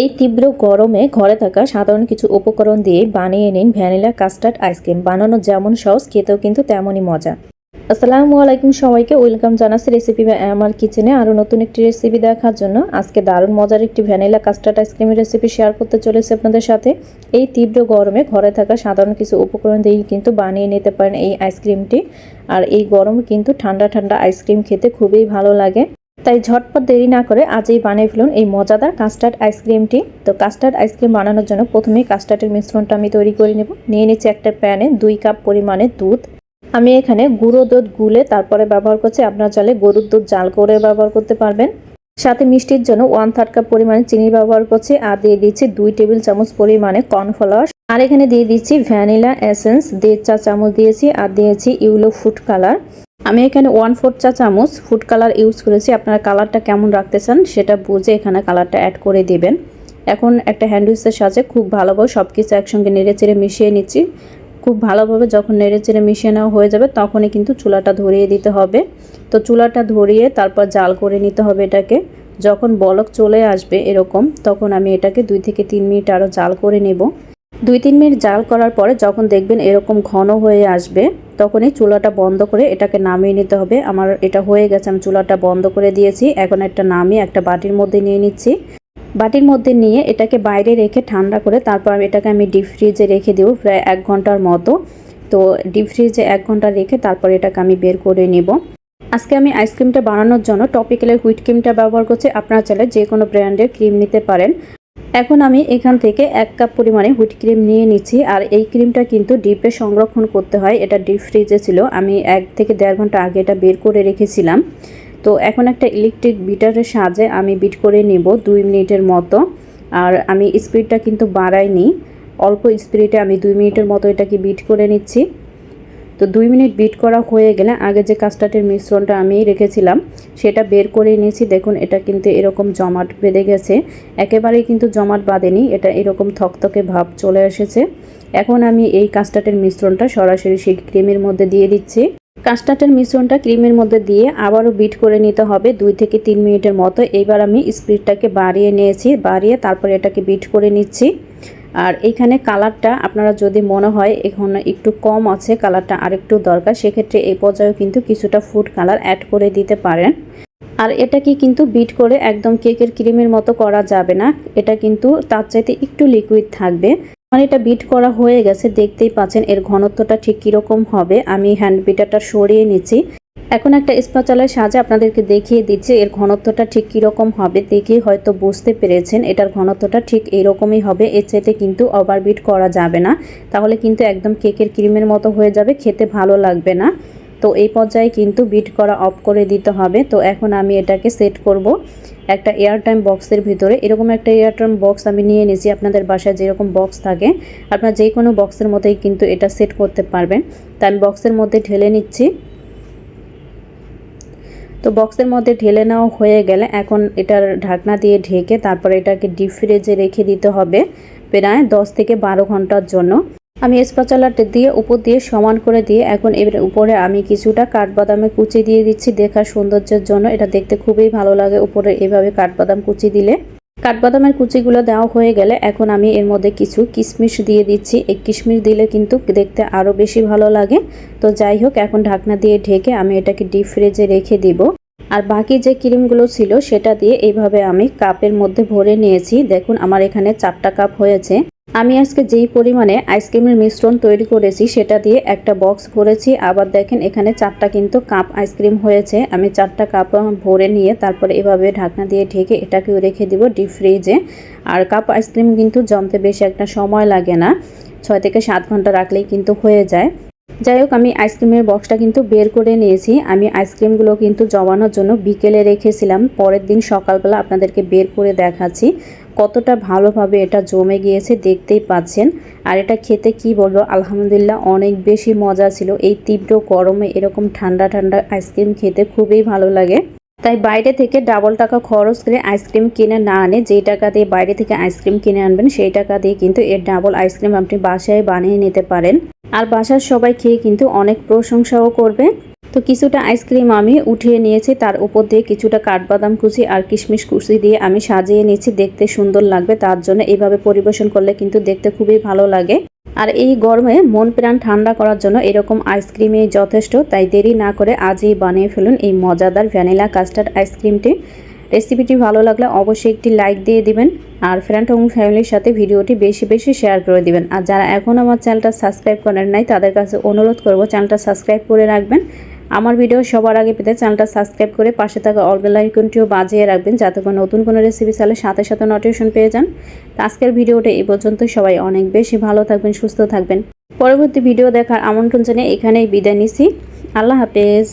এই তীব্র গরমে ঘরে থাকা সাধারণ কিছু উপকরণ দিয়ে বানিয়ে নিন ভ্যানিলা কাস্টার্ড আইসক্রিম। বানানো যেমন সহজ, খেতেও কিন্তু তেমনই মজা। আসসালামু আলাইকুম সবাইকে, ওয়েলকাম জানাচ্ছি রেসিপি আমার কিচেনে আরও নতুন একটি রেসিপি দেখার জন্য। আজকে দারুণ মজার একটি ভ্যানিলা কাস্টার্ড আইসক্রিমের রেসিপি শেয়ার করতে চলেছি আপনাদের সাথে। এই তীব্র গরমে ঘরে থাকা সাধারণ কিছু উপকরণ দিয়েই কিন্তু বানিয়ে নিতে পারেন এই আইসক্রিমটি। আর এই গরমে কিন্তু ঠান্ডা ঠান্ডা আইসক্রিম খেতে খুবই ভালো লাগে। তাই ঝটপট দেরি না করে আজই বানিয়ে ফেলুন এই মজাদার কাস্টার্ড আইসক্রিমটি। তো কাস্টার্ড আইসক্রিম বানানোর জন্য প্রথমেই কাস্টার্ডের মিশ্রণটা আমি তৈরি করে নেব। নিয়ে নিচ্ছি একটা প্যানে দুই কাপ পরিমাণে দুধ। আমি এখানে গুঁড়ো দুধ গুলে তারপরে ব্যবহার করছি আপনার চালে গরুর দুধ জাল করে ব্যবহার করতে পারবেন। সাথে মিষ্টির জন্য ওয়ান থার্ড কাপ পরিমাণে চিনি ব্যবহার করছি আর দিয়ে দিচ্ছি দুই টেবিল চামচ পরিমাণে কর্নফ্লাওয়ার আর এখানে দিয়ে দিচ্ছি ভ্যানিলা এসেন্স দেড় চা চামচ দিয়েছি আর দিয়েছি ইউলো ফুড কালার আমি এখানে ওয়ান ফোর চা চামচ ফুড কালার ইউজ করেছি। আপনারা কালারটা কেমন রাখতে চান সেটা বুঝে এখানে কালারটা অ্যাড করে দেবেন। এখন একটা হ্যান্ডউইচের সাথে খুব ভালোভাবে সব কিছু একসঙ্গে নেড়ে চেড়ে মিশিয়ে নিচ্ছি। খুব ভালোভাবে যখন নেড়ে চেড়ে মিশিয়ে নেওয়া হয়ে যাবে তখনই কিন্তু চুলাটা ধরিয়ে দিতে হবে। তো চুলাটা ধরিয়ে তারপর জাল করে নিতে হবে এটাকে। যখন বলক চলে আসবে এরকম, তখন আমি এটাকে দুই থেকে তিন মিনিট আরও জাল করে নেব। দুই তিন মিনিট জাল করার পরে যখন দেখবেন এরকম ঘন হয়ে আসবে, তখনই চুলাটা বন্ধ করে এটাকে নামিয়ে নিতে হবে। আমার এটা হয়ে গেছে, আমি চুলাটা বন্ধ করে দিয়েছি। এখন একটা নামিয়ে একটা বাটির মধ্যে নিয়ে নিচ্ছি। বাটির মধ্যে নিয়ে এটাকে বাইরে রেখে ঠান্ডা করে তারপর এটাকে আমি ডিপ ফ্রিজে রেখে দেবো প্রায় এক ঘণ্টার মতো। তো ডিপ ফ্রিজে এক ঘণ্টা রেখে তারপর এটাকে আমি বের করে নেব। আজকে আমি আইসক্রিমটা বানানোর জন্য টপিক্যালের হুইট ক্রিমটা ব্যবহার করছি। আপনারা চাইলে যে কোনো ব্র্যান্ডের ক্রিম নিতে পারেন। এখন আমি এখান থেকে এক কাপ পরিমাণে হুইট ক্রিম নিয়ে নিচ্ছি, আর এই ক্রিমটা কিন্তু ডিপে সংরক্ষণ করতে হয়। এটা ডিপ ফ্রিজে ছিল। আমি এক থেকে দেড় ঘণ্টা আগে এটা বের করে রেখেছিলাম। তো এখন একটা ইলেকট্রিক বিটারের সাহায্যে আমি বিট করে নেব দুই মিনিটের মতো। আর আমি স্পিডটা কিন্তু বাড়াইনি। অল্প স্পিডে আমি দুই মিনিটের মতো এটাকে বিট করে নিচ্ছি। তো দুই মিনিট বিট করা হয়ে গেলে আগে যে কাস্টার্ডের মিশ্রণটা আমি রেখেছিলাম, সেটা বের করে নিয়েছি। দেখুন, এটা কিন্তু এরকম জমাট বেঁধে গেছে। একেবারেই কিন্তু জমাট বাঁধেনি, এটা এরকম থকথকে ভাব চলে এসেছে। এখন আমি এই কাস্টার্ডের মিশ্রণটা সরাসরি সেই ক্রিমের মধ্যে দিয়ে দিচ্ছি। কাস্টার্ডের মিশ্রণটা ক্রিমের মধ্যে দিয়ে আবারও বিট করে নিতে হবে দুই থেকে তিন মিনিটের মতো। এইবার আমি স্পিডটাকে বাড়িয়ে নিয়েছি, বাড়িয়ে তারপরে এটাকে বিট করে নিচ্ছি। আর এইখানে কালারটা আপনারা যদি মনে হয় এখন একটু কম আছে, কালারটা আরেকটু দরকার, সেক্ষেত্রে এই পর্যায়েও কিন্তু কিছুটা ফুড কালার অ্যাড করে দিতে পারেন। আর এটাকে কিন্তু বিট করে একদম কেকের ক্রিমের মতো করা যাবে না, এটা কিন্তু তার চাইতে একটু লিকুইড থাকবে। মানে এটা বিট করা হয়ে গেছে, দেখতেই পাচ্ছেন এর ঘনত্বটা ঠিক কীরকম হবে। আমি হ্যান্ড বিটারটা সরিয়ে নিচ্ছি। এখন একটা স্পাচালের সাহায্যে আপনাদেরকে দেখিয়ে দিচ্ছি, এর ঘনত্বটা ঠিক কীরকম হবে দেখেই হয়তো বুঝতে পেরেছেন, এটার ঘনত্বটা ঠিক এইরকমই হবে, এর চাইতে কিন্তু ওভারবিট করা যাবে না। তাহলে কিন্তু একদম কেকের ক্রিমের মতো হয়ে যাবে, খেতে ভালো লাগবে না। তো এই পর্যায়ে কিন্তু বিট করা অফ করে দিতে হবে। তো এখন আমি এটাকে সেট করব একটা এয়ারটাইম বক্সের ভিতরে। এরকম একটা এয়ারটাইম বক্স আমি নিয়ে নিয়েছি, আপনাদের বাসায় যেরকম বক্স থাকে, আপনার যে কোনো বক্সের মধ্যেই কিন্তু এটা সেট করতে পারবেন। তা আমি বক্সের মধ্যে ঢেলে নিচ্ছি। তো বক্সের মধ্যে ঢেলে নেওয়া হয়ে গেলে এখন এটার ঢাকনা দিয়ে ঢেকে তারপরে এটাকে ডিপ ফ্রিজে রেখে দিতে হবে প্রায় দশ থেকে বারো ঘণ্টার জন্য। আমি স্পাচালাটা দিয়ে উপর দিয়ে সমান করে দিয়ে এখন এর উপরে আমি কিছুটা কাঠবাদামে কুচি দিয়ে দিচ্ছি দেখার সৌন্দর্যের জন্য। এটা দেখতে খুবই ভালো লাগে উপরে এভাবে কাঠবাদাম কুচি দিলে। কাঠবাদামের কুচিগুলো দেওয়া হয়ে গেলে এখন আমি এর মধ্যে কিছু কিশমিশ দিয়ে দিচ্ছি। এই কিশমিশ দিলে কিন্তু দেখতে আরও বেশি ভালো লাগে। তো যাই হোক, এখন ঢাকনা দিয়ে ঢেকে আমি এটাকে ডিপ ফ্রিজে রেখে দিব। আর বাকি যে ক্রিমগুলো ছিল, সেটা দিয়ে এইভাবে আমি কাপের মধ্যে ভরে নিয়েছি। দেখুন, আমার এখানে চারটা কাপ হয়েছে। আমি আজকে যেই পরিমাণে আইসক্রিমের মিশ্রণ তৈরি করেছি, সেটা দিয়ে একটা বক্স ভরেছি। আবার দেখেন, এখানে চারটা কিন্তু কাপ আইসক্রিম হয়েছে। আমি চারটা কাপ ভরে নিয়ে তারপরে এভাবে ঢাকনা দিয়ে ঢেকে এটাকেও রেখে দিব ডিপ ফ্রিজে। আর কাপ আইসক্রিম কিন্তু জমতে বেশি একটা সময় লাগে না। ছয় থেকে সাত ঘণ্টা রাখলেই কিন্তু হয়ে যায়। যাই হোক, আমি আইসক্রিমের বক্সটা কিন্তু বের করে নিয়েছি। আমি আইসক্রিমগুলো কিন্তু জমানোর জন্য বিকেলে রেখেছিলাম। পরের দিন সকালবেলা আপনাদেরকে বের করে দেখাচ্ছি। কতটা ভালোভাবে এটা জমে গিয়েছে দেখতেই পাচ্ছেন। আর এটা খেতে কি বলব? আলহামদুলিল্লাহ অনেক বেশি মজা ছিল। এই তীব্র গরমে এরকম ঠান্ডা ঠান্ডা আইসক্রিম খেতে খুবই ভালো লাগে। তাই বাইরে থেকে ডাবল টাকা খরচ করে আইসক্রিম কিনে না আনে, যেই টাকা দিয়ে বাইরে থেকে আইসক্রিম কিনে আনবেন, সেই টাকা দিয়ে কিন্তু এর ডাবল আইসক্রিম আপনি বাসায় বানিয়ে নিতে পারেন। আর বাসার সবাই খেয়ে কিন্তু অনেক প্রশংসাও করবে। তো কিছুটা আইসক্রিম আমি উঠিয়ে নিয়েছি, তার উপর দিয়ে কিছুটা কাঠবাদাম কুচি আর কিশমিশ কুচি দিয়ে আমি সাজিয়ে নিয়েছি, দেখতে সুন্দর লাগবে, তার জন্য এইভাবে পরিবেশন করলে কিন্তু দেখতে খুবই ভালো লাগে। আর এই গরমে মন প্রাণ ঠান্ডা করার জন্য এরকম আইসক্রিমই যথেষ্ট, তাই দেরি না করে আজই বানিয়ে ফেলুন এই মজাদার ভ্যানিলা কাস্টার্ড আইসক্রিমটি। রেসিপিটি ভালো লাগলে অবশ্যই একটি লাইক দিয়ে দিবেন আর ফ্রেন্ড এবং ফ্যামিলির সাথে ভিডিওটি বেশি বেশি শেয়ার করে দিবেন। আর যারা এখন আমার চ্যানেলটা সাবস্ক্রাইব করেন নাই, তাদের কাছে অনুরোধ করব চ্যানেলটা সাবস্ক্রাইব করে রাখবেন। আমার ভিডিও সবার আগে পেতে চ্যানেলটা সাবস্ক্রাইব করে পাশে থাকা অল বেল আইকনটিও বাজিয়ে রাখবেন যাতে করে নতুন কোনো রেসিপি চালে সাথে সাথে নোটিফিকেশন পেয়ে যান। আজকের ভিডিওটা এই পর্যন্ত। সবাই অনেক বেশি ভালো থাকবেন, সুস্থ থাকবেন। পরবর্তী ভিডিও দেখার আমন্ত্রণ জানিয়ে এখানেই বিদায় নিছি আল্লাহ হাফেজ।